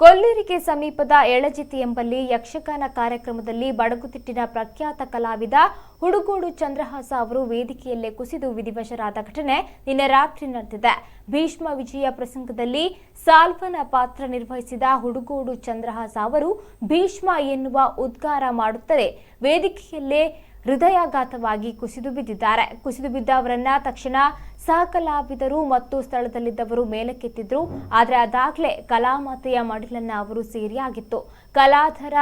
ಕೊಲ್ಲೂರಿಗೆ ಸಮೀಪದ ಎಳಜಿತಿ ಎಂಬಲ್ಲಿ ಯಕ್ಷಗಾನ ಕಾರ್ಯಕ್ರಮದಲ್ಲಿ ಬಡಗುತಿಟ್ಟಿನ ಪ್ರಖ್ಯಾತ ಕಲಾವಿದ ಹುಡುಗೋಡು ಚಂದ್ರಹಾಸ ಅವರು ವೇದಿಕೆಯಲ್ಲೇ ಕುಸಿದು ವಿಧಿವಶರಾದ ಘಟನೆ ನಿನ್ನೆ ರಾತ್ರಿ ನಡೆದಿದೆ. ಭೀಷ್ಮ ವಿಜಯ ಪ್ರಸಂಗದಲ್ಲಿ ಸಾಲ್ವನ ಪಾತ್ರ ನಿರ್ವಹಿಸಿದ ಹುಡುಗೋಡು ಚಂದ್ರಹಾಸ ಅವರು ಭೀಷ್ಮ ಎನ್ನುವ ಉದ್ಗಾರ ಮಾಡುತ್ತಲೇ ವೇದಿಕೆಯಲ್ಲೇ ಹೃದಯಾಘಾತವಾಗಿ ಕುಸಿದು ಬಿದ್ದಿದ್ದಾರೆ. ಕುಸಿದು ಬಿದ್ದ ಅವರನ್ನ ತಕ್ಷಣ ಸಹ ಕಲಾವಿದರು ಮತ್ತು ಸ್ಥಳದಲ್ಲಿದ್ದವರು ಮೇಲಕ್ಕೆತ್ತಿದ್ರು. ಆದರೆ ಅದಾಗಲೇ ಕಲಾಮಾತೆಯ ಮಡಿಲನ್ನ ಅವರು ಸೇರಿ ಆಗಿತ್ತು ಕಲಾಧರ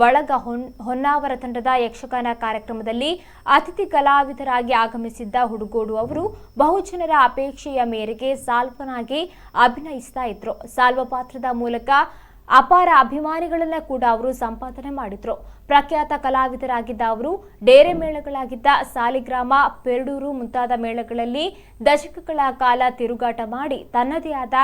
ಬಳಗ ಹೊನ್, ಹೊನ್ನಾವರ ತಂಡದ ಯಕ್ಷಗಾನ ಕಾರ್ಯಕ್ರಮದಲ್ಲಿ ಅತಿಥಿ ಕಲಾವಿದರಾಗಿ ಆಗಮಿಸಿದ್ದ ಹುಡುಗೋಡು ಅವರು ಬಹುಜನರ ಅಪೇಕ್ಷೆಯ ಮೇರೆಗೆ ಸಾಲ್ವನಾಗಿ ಅಭಿನಯಿಸ್ತಾ ಇದ್ರು. ಸಾಲ್ವ ಪಾತ್ರದ ಮೂಲಕ ಅಪಾರ ಅಭಿಮಾನಿಗಳನ್ನ ಕೂಡ ಅವರು ಸಂಪಾದನೆ ಮಾಡಿದ್ರು. ಪ್ರಖ್ಯಾತ ಕಲಾವಿದರಾಗಿದ್ದ ಅವರು ಡೇರೆ ಮೇಳಗಳಾಗಿದ್ದ ಸಾಲಿಗ್ರಾಮ, ಪೆರಡೂರು ಮುಂತಾದ ಮೇಳಗಳಲ್ಲಿ ದಶಕಗಳ ಕಾಲ ತಿರುಗಾಟ ಮಾಡಿ ತನ್ನದೇ ಆದ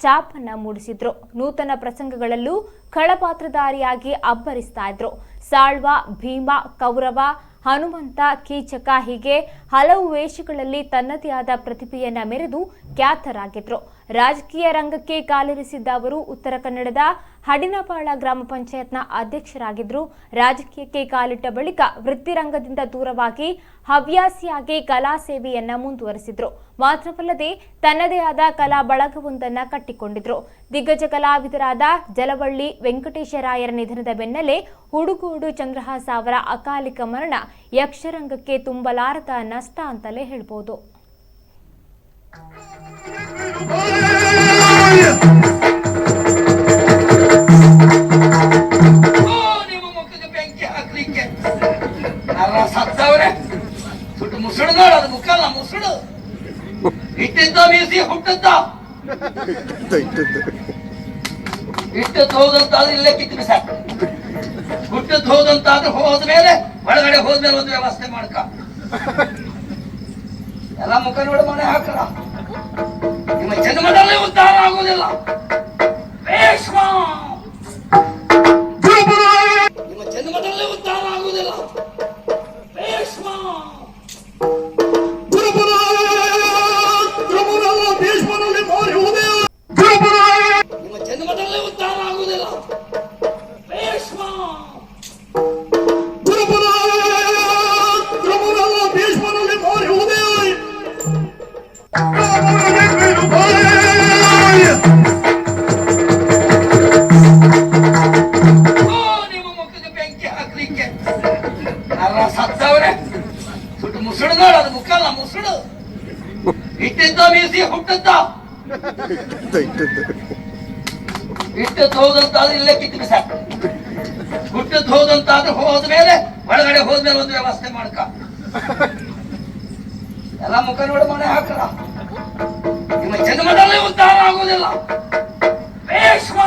ಚಾಪನ್ನ ಮೂಡಿಸಿದ್ರು. ನೂತನ ಪ್ರಸಂಗಗಳಲ್ಲೂ ಖಳಪಾತ್ರಧಾರಿಯಾಗಿ ಅಬ್ಬರಿಸ್ತಾ ಇದ್ರು. ಸಾಳ್ವ, ಭೀಮ, ಕೌರವ, ಹನುಮಂತ, ಕೀಚಕ ಹೀಗೆ ಹಲವು ವೇಷಗಳಲ್ಲಿ ತನ್ನದೇ ಆದ ಪ್ರತಿಭೆಯನ್ನ ಮೆರೆದು ಖ್ಯಾತರಾಗಿದ್ರು. ರಾಜಕೀಯ ರಂಗಕ್ಕೆ ಕಾಲಿರಿಸಿದ್ದ ಅವರು ಉತ್ತರ ಕನ್ನಡದ ಹಡಿನಪಾಳ ಗ್ರಾಮ ಪಂಚಾಯತ್ನ ಅಧ್ಯಕ್ಷರಾಗಿದ್ದರು. ರಾಜಕೀಯಕ್ಕೆ ಕಾಲಿಟ್ಟ ಬಳಿಕ ವೃತ್ತಿರಂಗದಿಂದ ದೂರವಾಗಿ ಹವ್ಯಾಸಿಯಾಗಿ ಕಲಾ ಸೇವೆಯನ್ನ ಮುಂದುವರೆಸಿದ್ರು. ಮಾತ್ರವಲ್ಲದೆ ತನ್ನದೇ ಆದ ಕಲಾ ಬಳಗವೊಂದನ್ನ ಕಟ್ಟಿಕೊಂಡಿದ್ರು. ದಿಗ್ಗಜ ಕಲಾವಿದರಾದ ಜಲವಳ್ಳಿ ವೆಂಕಟೇಶರಾಯರ ನಿಧನದ ಬೆನ್ನಲ್ಲೇ ಹುಡುಗೋಡು ಚಂದ್ರಹಾಸ ಅವರ ಅಕಾಲಿಕ ಮರಣ ಯಕ್ಷರಂಗಕ್ಕೆ ತುಂಬಲಾರದ ನಷ್ಟ ಅಂತಲೇ ಹೇಳ್ಬೋದು. ಇಟ್ಟಿದ್ದ ಮೀಸಿ ಹುಟ್ಟದ್ದ ಇಟ್ಟದ್ದು ಹೋದಂತಾದ್ರೆ ಇಲ್ಲೇ ಕಿತ್ತು ಬಿಸಾಕ ಹುಟ್ಟದ್ದು ಹೋದಂತಾದ್ರೆ ಹೋದ್ಮೇಲೆ ಒಳಗಡೆ ಹೋದ್ಮೇಲೆ ಒಂದು ವ್ಯವಸ್ಥೆ ಮಾಡ್ಕ ಎಲ್ಲ ಮುಖ ನೋಡಿ ಮನೆ ಹಾಕಲ್ಲ. ಜನ್ಮದಲ್ಲಿ ಉದ್ಧಾರ ಆಗುವುದಿಲ್ಲ. ಭೀಷ್ಮ ನರ ಸತ್ತವ್ರೆ. ಸುಟ್ಟು ಮುಸುಡು ನೋಡು, ಅದು ಮುಖ ಅಲ್ಲ ಮುಸುಡು. ಇಟ್ಟಿದ್ದ ಮೀಸಿ ಹುಟ್ಟಿದ್ದ ಇಟ್ಟದ್ದು ಹೋದಂತಾದ್ರೆ ಇಲ್ಲೇ ಕಿತ್ತು ಬಿಸಾಕ. ಹುಟ್ಟದ್ದು ಹೋದಂತಾದ್ರೆ ಹೋದ್ಮೇಲೆ ಒಳಗಡೆ ಹೋದ್ಮೇಲೆ ಒಂದು ವ್ಯವಸ್ಥೆ ಮಾಡ್ಕ. ಎಲ್ಲ ಮುಖ ನೋಡಿ, ಮನೆ ಹಾಕಲ್ಲ. ನಿಮ್ಮ ಜನ್ಮದಲ್ಲಿ ಉದ್ಧಾರ ಆಗುವುದಿಲ್ಲ. ಭೀಷ್ಮ!